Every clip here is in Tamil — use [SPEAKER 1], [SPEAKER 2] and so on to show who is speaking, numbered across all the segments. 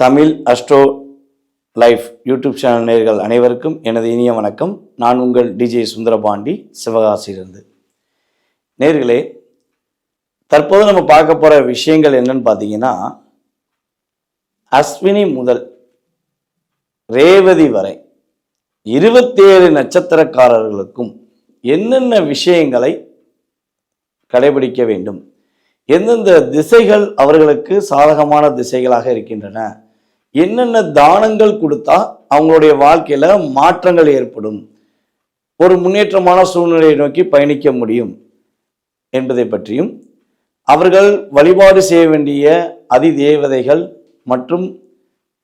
[SPEAKER 1] Tamil Astro life YouTube channel நேர்கள் அனைவருக்கும் எனது இனிய வணக்கம். நான் உங்கள் டிஜே சுந்தரபாண்டி சிவகாசியிலிருந்து. நேர்களே தற்போது நம்ம பார்க்க போகிற விஷயங்கள் என்னன்னு பார்த்தீங்கன்னா அஸ்வினி முதல் ரேவதி வரை இருபத்தேழு நட்சத்திரக்காரர்களுக்கும் என்னென்ன விஷயங்களை கடைபிடிக்க வேண்டும்? எந்தெந்த திசைகள் அவர்களுக்கு சாதகமான திசைகளாக இருக்கின்றன? என்னென்ன தானங்கள் கொடுத்தா அவங்களுடைய வாழ்க்கையில மாற்றங்கள் ஏற்படும்? ஒரு முன்னேற்றமான சூழ்நிலையை நோக்கி பயணிக்க முடியும் என்பதை பற்றியும் அவர்கள் வழிபாடு செய்ய வேண்டிய அதி தேவதைகள் மற்றும்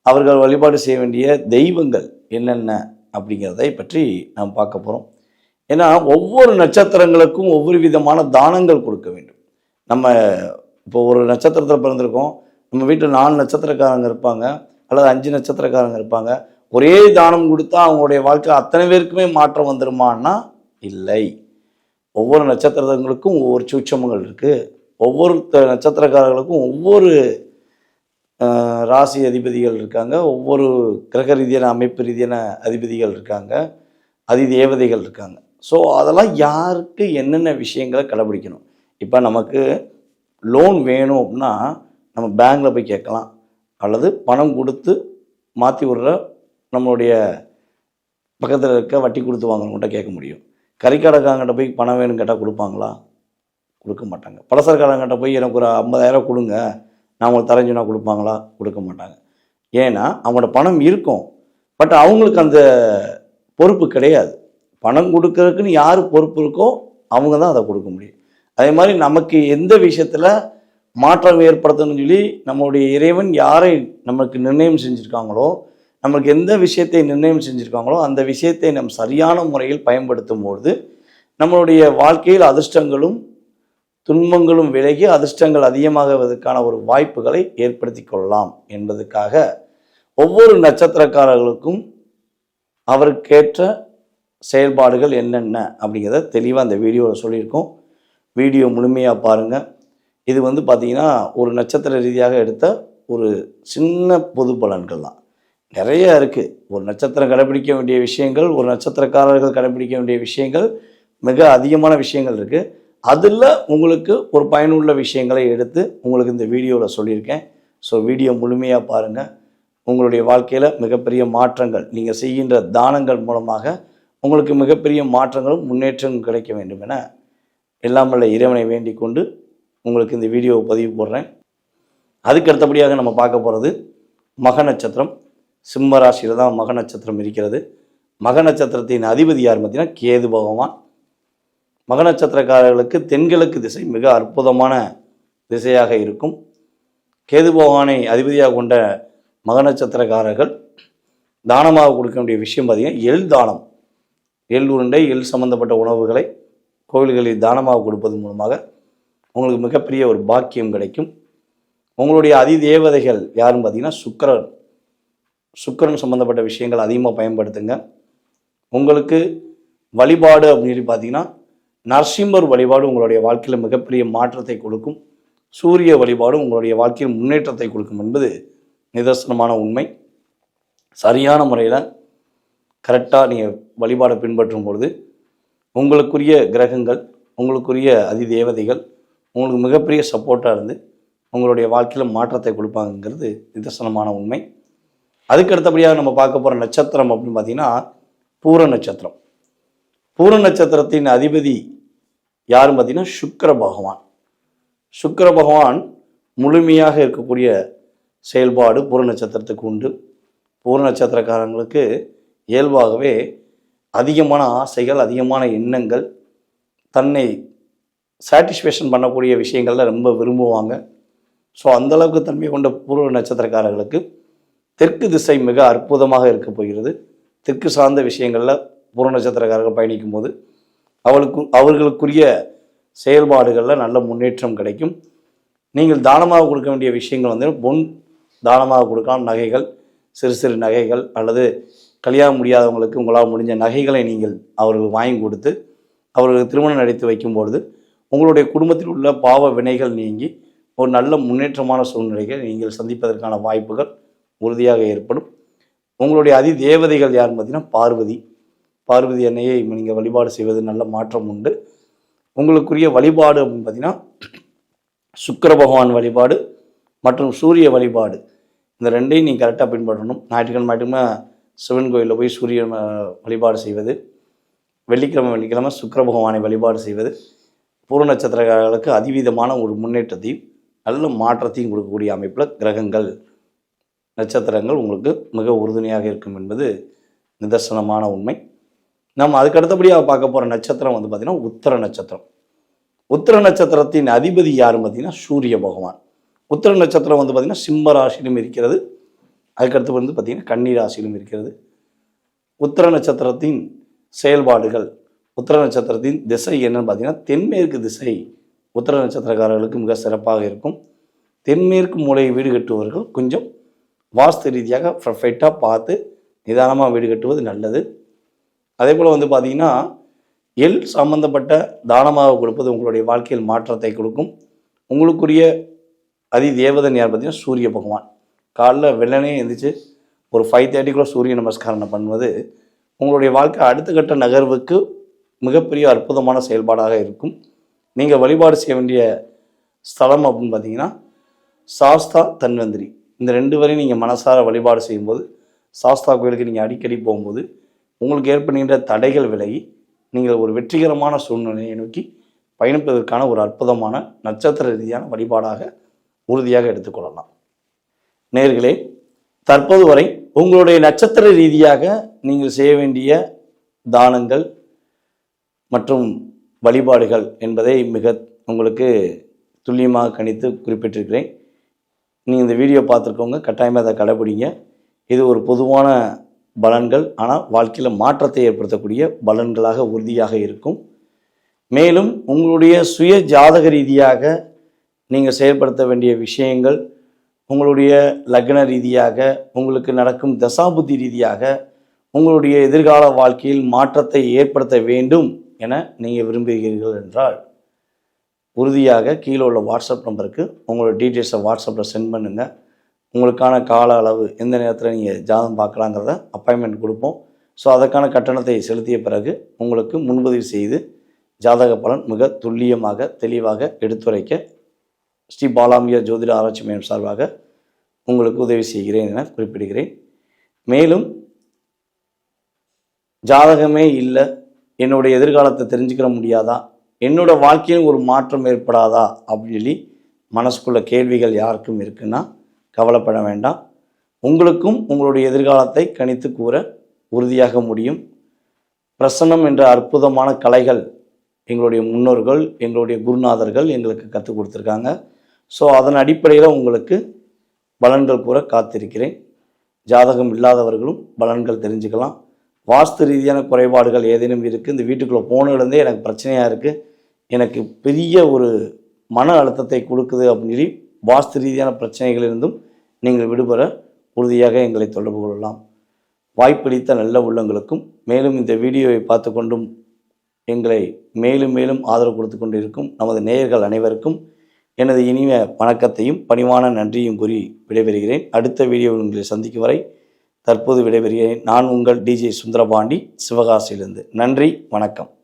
[SPEAKER 1] அவர்கள் வழிபாடு செய்ய வேண்டிய தெய்வங்கள் என்னென்ன அப்படிங்கிறதை பற்றி நாம் பார்க்க போகிறோம் ஏன்னா ஒவ்வொரு நட்சத்திரங்களுக்கும் ஒவ்வொரு விதமான தானங்கள் கொடுக்க வேண்டும். நம்ம இப்போ ஒரு நட்சத்திரத்தில் பிறந்திருக்கோம். நம்ம வீட்டில் நாலு நட்சத்திரக்காரங்க இருப்பாங்க. அல்லது அஞ்சு நட்சத்திரக்காரங்க இருப்பாங்க. ஒரே தானம் கொடுத்தா அவங்களுடைய வாழ்க்கை அத்தனை பேருக்குமே மாற்றம் வந்துருமான்னா? இல்லை. ஒவ்வொரு நட்சத்திரங்களுக்கும் ஒவ்வொரு சூட்சமங்கள் இருக்குது ஒவ்வொரு த- நட்சத்திரக்காரர்களுக்கும் ஒவ்வொரு ராசி அதிபதிகள் இருக்காங்க. ஒவ்வொரு கிரக ரீதியான அமைப்பு ரீதியான அதிபதிகள் இருக்காங்க. அதி தேவதைகள் இருக்காங்க. ஸோ அதெல்லாம் யாருக்கு என்னென்ன விஷயங்களை கடைபிடிக்கணும்? இப்போ நமக்கு லோன் வேணும் அப்படின்னா நம்ம பேங்க்கில் போய் கேட்கலாம். அல்லது பணம் கொடுத்து மாற்றி விடுற நம்மளுடைய பக்கத்தில் இருக்க வட்டி கொடுத்து வாங்குறவங்கள்ட்ட கேட்க முடியும். கறிக்கடைக்காரங்கிட்ட போய் பணம் வேணும்னு கேட்டால் கொடுப்பாங்களா? கொடுக்க மாட்டாங்க. பலசரக்காரங்கிட்ட போய் எனக்கு ஒரு ஐம்பதாயிரம் கொடுங்க. நான் உங்களுக்கு தரைஞ்சுனா கொடுப்பாங்களா? கொடுக்க மாட்டாங்க. ஏன்னா அவங்களோட பணம் இருக்கும். பட் அவங்களுக்கு அந்த பொறுப்பு கிடையாது. பணம் கொடுக்கறதுக்குன்னு யார் பொறுப்பு இருக்கோ அவங்க தான் அதை கொடுக்க முடியும். அதே மாதிரி நமக்கு எந்த விஷயத்தில் மாற்றம் ஏற்படுத்தணும்னு சொல்லி நம்மளுடைய இறைவன் யாரை நமக்கு நிர்ணயம் செஞ்சுருக்காங்களோ நமக்கு எந்த விஷயத்தை நிர்ணயம் செஞ்சுருக்காங்களோ அந்த விஷயத்தை நம் சரியான முறையில் பயன்படுத்தும் பொழுது நம்மளுடைய வாழ்க்கையில் அதிர்ஷ்டங்களும் துன்பங்களும் விலகி அதிர்ஷ்டங்கள் அதிகமாகுவதற்கான ஒரு வாய்ப்புகளை ஏற்படுத்தி கொள்ளலாம் என்பதற்காக ஒவ்வொரு நட்சத்திரக்காரர்களுக்கும் அவருக்கேற்ற செயல்பாடுகள் என்னென்ன அப்படிங்கிறத தெளிவாக அந்த வீடியோவில் சொல்லியிருக்கோம். வீடியோ முழுமையாக பாருங்கள் இது வந்து பார்த்திங்கன்னா ஒரு நட்சத்திர ரீதியாக எடுத்த ஒரு சின்ன பொது பலன்கள் தான். நிறைய இருக்குது ஒரு நட்சத்திரம் கடைபிடிக்க வேண்டிய விஷயங்கள் ஒரு நட்சத்திரக்காரர்கள் கடைபிடிக்க வேண்டிய விஷயங்கள் மிக அதிகமான விஷயங்கள் இருக்குது அதில் உங்களுக்கு ஒரு பயனுள்ள விஷயங்களை எடுத்து உங்களுக்கு இந்த வீடியோவில் சொல்லியிருக்கேன். ஸோ வீடியோ முழுமையாக பாருங்கள் உங்களுடைய வாழ்க்கையில் மிகப்பெரிய மாற்றங்கள் நீங்கள் செய்கின்ற தானங்கள் மூலமாக உங்களுக்கு மிகப்பெரிய மாற்றங்களும் முன்னேற்றங்களும் கிடைக்க வேண்டும் என எல்லாம் இறைவனை வேண்டிக் கொண்டு உங்களுக்கு இந்த வீடியோவை பதிவு போடுறேன். அதுக்கு அடுத்தபடியாக நம்ம பார்க்க போகிறது மக நட்சத்திரம். சிம்ம ராசியில் தான் மக நட்சத்திரம் இருக்கிறது. மக நட்சத்திரத்தின் அதிபதி யார் பார்த்தீங்கன்னா கேது பகவான். மக நட்சத்திரக்காரர்களுக்கு தென்கிழக்கு திசை மிக அற்புதமான திசையாக இருக்கும். கேது பகவானை அதிபதியாக கொண்ட மக நட்சத்திரக்காரர்கள் தானமாக கொடுக்க வேண்டிய விஷயம் பார்த்தீங்கன்னா எள் தானம். எள் உருண்டை எள் சம்பந்தப்பட்ட உணவுகளை கோவில்களில் தானமாக கொடுப்பது மூலமாக உங்களுக்கு மிகப்பெரிய ஒரு பாக்கியம் கிடைக்கும். உங்களுடைய அதி தேவதைகள் யாருன்னு பார்த்தீங்கன்னா சுக்கிரன் சுக்கிரன் சம்பந்தப்பட்ட விஷயங்கள் அதிகமாக பயன்படுத்துங்க. உங்களுக்கு வழிபாடு அப்படின்னு சொல்லி பார்த்தீங்கன்னா நரசிம்மர் வழிபாடு உங்களுடைய வாழ்க்கையில் மிகப்பெரிய மாற்றத்தை கொடுக்கும். சூரிய வழிபாடு உங்களுடைய வாழ்க்கையில் முன்னேற்றத்தை கொடுக்கும் என்பது நிதர்சனமான உண்மை. சரியான முறையில் கரெக்டாக நீங்கள் வழிபாடை பின்பற்றும் பொழுது உங்களுக்குரிய கிரகங்கள் உங்களுக்குரிய அதி தேவதைகள் உங்களுக்கு மிகப்பெரிய சப்போர்ட்டாக இருந்து உங்களுடைய வாழ்க்கையில் மாற்றத்தை கொடுப்பாங்கங்கிறது நிதர்சனமான உண்மை. அதுக்கு அடுத்தபடியாக நம்ம பார்க்க போகிற நட்சத்திரம் அப்படின்னு பார்த்தீங்கன்னா பூர நட்சத்திரம். பூர நட்சத்திரத்தின் அதிபதி யாருன்னு பார்த்தீங்கன்னா சுக்கர பகவான். சுக்கர பகவான் முழுமையாக இருக்கக்கூடிய செயல்பாடு பூர நட்சத்திரத்துக்கு உண்டு. பூர நட்சத்திரக்காரங்களுக்கு இயல்பாகவே அதிகமான ஆசைகள் அதிகமான எண்ணங்கள் தன்னை சாட்டிஸ்ஃபேக்ஷன் பண்ணக்கூடிய விஷயங்கள்ல ரொம்ப விரும்புவாங்க. ஸோ அந்தளவுக்கு தன்மை கொண்ட பூர்வ நட்சத்திரக்காரர்களுக்கு தெற்கு திசை மிக அற்புதமாக இருக்க போகிறது. தெற்கு சார்ந்த விஷயங்களில் பூர்வ நட்சத்திரக்காரர்கள் பயணிக்கும் போது அவளுக்கு அவர்களுக்குரிய செயல்பாடுகளில் நல்ல முன்னேற்றம் கிடைக்கும். நீங்கள் தானமாக கொடுக்க வேண்டிய விஷயங்கள் வந்து பொன் தானமாக கொடுக்கலாம். நகைகள் சிறு சிறு நகைகள் அல்லது கல்யாணம் முடியாதவங்களுக்கு உங்களால் முடிஞ்ச நகைகளை நீங்கள் அவர்கள் வாங்கி கொடுத்து அவர்களுக்கு திருமணம் நடத்தி வைக்கும்பொழுது உங்களுடைய குடும்பத்தில் உள்ள பாவ வினைகள் நீங்கி ஒரு நல்ல முன்னேற்றமான சூழ்நிலைகளை நீங்கள் சந்திப்பதற்கான வாய்ப்புகள் உறுதியாக ஏற்படும். உங்களுடைய அதி தேவதைகள் யாருன்னு பார்த்தீங்கன்னா பார்வதி. பார்வதி அன்னையை நீங்கள் வழிபாடு செய்வது நல்ல மாற்றம் உண்டு. உங்களுக்குரிய வழிபாடு அப்படின்னு பார்த்தீங்கன்னா சுக்கர பகவான் வழிபாடு மற்றும் சூரிய வழிபாடு. இந்த ரெண்டையும் நீங்கள் கரெக்டாக பின்பற்றணும். ஞாயிற்றுக்கிழமை ஞாயிற்றுக்கிழமை சிவன் கோயிலில் போய் சூரிய வழிபாடு செய்வது. வெள்ளிக்கிழமை வெள்ளிக்கிழமை சுக்கர பகவானை வழிபாடு செய்வது. பூர்ண நட்சத்திரக்காரர்களுக்கு அதிவிதமான ஒரு முன்னேற்றத்தையும் நல்ல மாற்றத்தையும் கொடுக்கக்கூடிய அமைப்பில் கிரகங்கள் நட்சத்திரங்கள் உங்களுக்கு மிக உறுதுணையாக இருக்கும் என்பது நிதர்சனமான உண்மை. நம்ம அதுக்கு அடுத்தபடியாக பார்க்க போகிற நட்சத்திரம் வந்து பார்த்திங்கன்னா உத்தர நட்சத்திரம். உத்தர நட்சத்திரத்தின் அதிபதி யாருன்னு பார்த்தீங்கன்னா சூரிய பகவான். உத்தர நட்சத்திரம் வந்து பார்த்திங்கன்னா சிம்ம ராசியிலும் இருக்கிறது. அதுக்கடுத்து வந்து பார்த்திங்கன்னா கன்னி ராசியிலும் இருக்கிறது. உத்தர நட்சத்திரத்தின் செயல்பாடுகள் உத்தர நட்சத்திரத்தின் திசை என்னன்னு பார்த்தீங்கன்னா தென்மேற்கு திசை உத்தர நட்சத்திரக்காரர்களுக்கு மிக சிறப்பாக இருக்கும். தென்மேற்கு மூலையை வீடு கட்டுபவர்கள் கொஞ்சம் வாஸ்து ரீதியாக பர்ஃபெக்டாக பார்த்து நிதானமாக வீடு கட்டுவது நல்லது. அதே போல் வந்து பார்த்தீங்கன்னா எள் சம்பந்தப்பட்ட தானமாக கொடுப்பது உங்களுடைய வாழ்க்கையில் மாற்றத்தை கொடுக்கும். உங்களுக்குரிய அதி தேவதன் யார் பார்த்தீங்கன்னா சூரிய பகவான். காலைல வெள்ளனே எழுந்திரிச்சு ஒரு ஃபைவ் தேர்ட்டிக்குள்ளே சூரிய நமஸ்காரம் பண்ணுவது உங்களுடைய வாழ்க்கை அடுத்த கட்ட நகர்வுக்கு மிகப்பெரிய அற்புதமான செயல்பாடாக இருக்கும். நீங்கள் வழிபாடு செய்ய வேண்டிய ஸ்தலம் அப்படின்னு பார்த்தீங்கன்னா சாஸ்தா தன்வந்திரி. இந்த ரெண்டு வரையும் நீங்கள் மனசார வழிபாடு செய்யும்போது சாஸ்தா கோயிலுக்கு நீங்கள் அடிக்கடி போகும்போது உங்களுக்கு ஏற்படுகின்ற தடைகள் விலகி நீங்கள் ஒரு வெற்றிகரமான சூழ்நிலையை நோக்கி பயணிப்பதற்கான ஒரு அற்புதமான நட்சத்திர ரீதியான வழிபாடாக உறுதியாக எடுத்துக்கொள்ளலாம் நேர்களே தற்போது வரை உங்களுடைய நட்சத்திர ரீதியாக நீங்கள் செய்ய வேண்டிய தானங்கள் மற்றும் வழிபாடுகள் என்பதை மிக உங்களுக்கு துல்லியமாக கணித்து குறிப்பிட்டிருக்கிறேன். நீங்கள் இந்த வீடியோ பார்த்துருக்கவங்க கட்டாயமாக அதை கடைபிடிங்க இது ஒரு பொதுவான பலன்கள். ஆனால் வாழ்க்கையில் மாற்றத்தை ஏற்படுத்தக்கூடிய பலன்களாக உறுதியாக இருக்கும். மேலும் உங்களுடைய சுய ஜாதக ரீதியாக நீங்கள் செயல்படுத்த வேண்டிய விஷயங்கள் உங்களுடைய லக்ன ரீதியாக உங்களுக்கு நடக்கும் தசாபுத்தி ரீதியாக உங்களுடைய எதிர்கால வாழ்க்கையில் மாற்றத்தை ஏற்படுத்த வேண்டும். என நீங்கள் விரும்புகிறீர்கள் என்றால் உறுதியாக கீழே உள்ள வாட்ஸ்அப் நம்பருக்கு உங்களோட டீட்டெயில்ஸை வாட்ஸ்அப்பில் சென்ட் பண்ணுங்கள் உங்களுக்கான கால அளவு எந்த நேரத்தில் நீங்கள் ஜாதகம் பார்க்கலாங்கிறத அப்பாயின்மெண்ட் கொடுப்போம். ஸோ அதற்கான கட்டணத்தை செலுத்திய பிறகு உங்களுக்கு முன்பதிவு செய்து ஜாதக பலன் மிக துல்லியமாக தெளிவாக எடுத்துரைக்க ஸ்ரீ பாலாம்பியா ஜோதிட ஆராய்ச்சி மையம் சார்பாக உங்களுக்கு உதவி செய்கிறேன் என குறிப்பிடுகிறேன். மேலும் ஜாதகமே இல்லை என்னுடைய எதிர்காலத்தை தெரிஞ்சுக்கிற முடியாதா? என்னோட வாழ்க்கையில் ஒரு மாற்றம் ஏற்படாதா? அப்படின்னு சொல்லி மனசுக்குள்ள கேள்விகள் யாருக்கும் இருக்குன்னா கவலைப்பட வேண்டாம். உங்களுக்கும் உங்களுடைய எதிர்காலத்தை கணித்து கூற உறுதியாக முடியும். பிரசன்னம் என்ற அற்புதமான கலைகள் எங்களுடைய முன்னோர்கள் எங்களுடைய குருநாதர்கள் எங்களுக்கு கற்றுக் கொடுத்துருக்காங்க. ஸோ அதன் அடிப்படையில் உங்களுக்கு பலன்கள் கூற காத்திருக்கிறேன். ஜாதகம் இல்லாதவர்களும் பலன்கள் தெரிஞ்சுக்கலாம். வாஸ்து ரீதியான குறைபாடுகள் ஏதேனும் இருக்குது இந்த வீட்டுக்குள்ளே போனதுலேருந்தே எனக்கு பிரச்சனையாக இருக்குது எனக்கு பெரிய ஒரு மன அழுத்தத்தை கொடுக்குது அப்படின்னு சொல்லி வாஸ்து ரீதியான பிரச்சனைகளிலிருந்தும் நீங்கள் விடுபெற உறுதியாக எங்களை தொடர்பு கொள்ளலாம். வாய்ப்பளித்த நல்ல உள்ளங்களுக்கும் மேலும் இந்த வீடியோவை பார்த்து கொண்டும் எங்களை மேலும் மேலும் ஆதரவு கொடுத்து கொண்டிருக்கும் நமது நேயர்கள் அனைவருக்கும் எனது இனிய வணக்கத்தையும் பணிவான நன்றியும் கூறி விடைபெறுகிறேன். அடுத்த வீடியோவில் உங்களை சந்திக்கும் வரை தற்போது விடைபெறுகிறேன். நான் உங்கள் டிஜே சுந்தரபாண்டி சிவகாசியிலிருந்து. நன்றி வணக்கம்.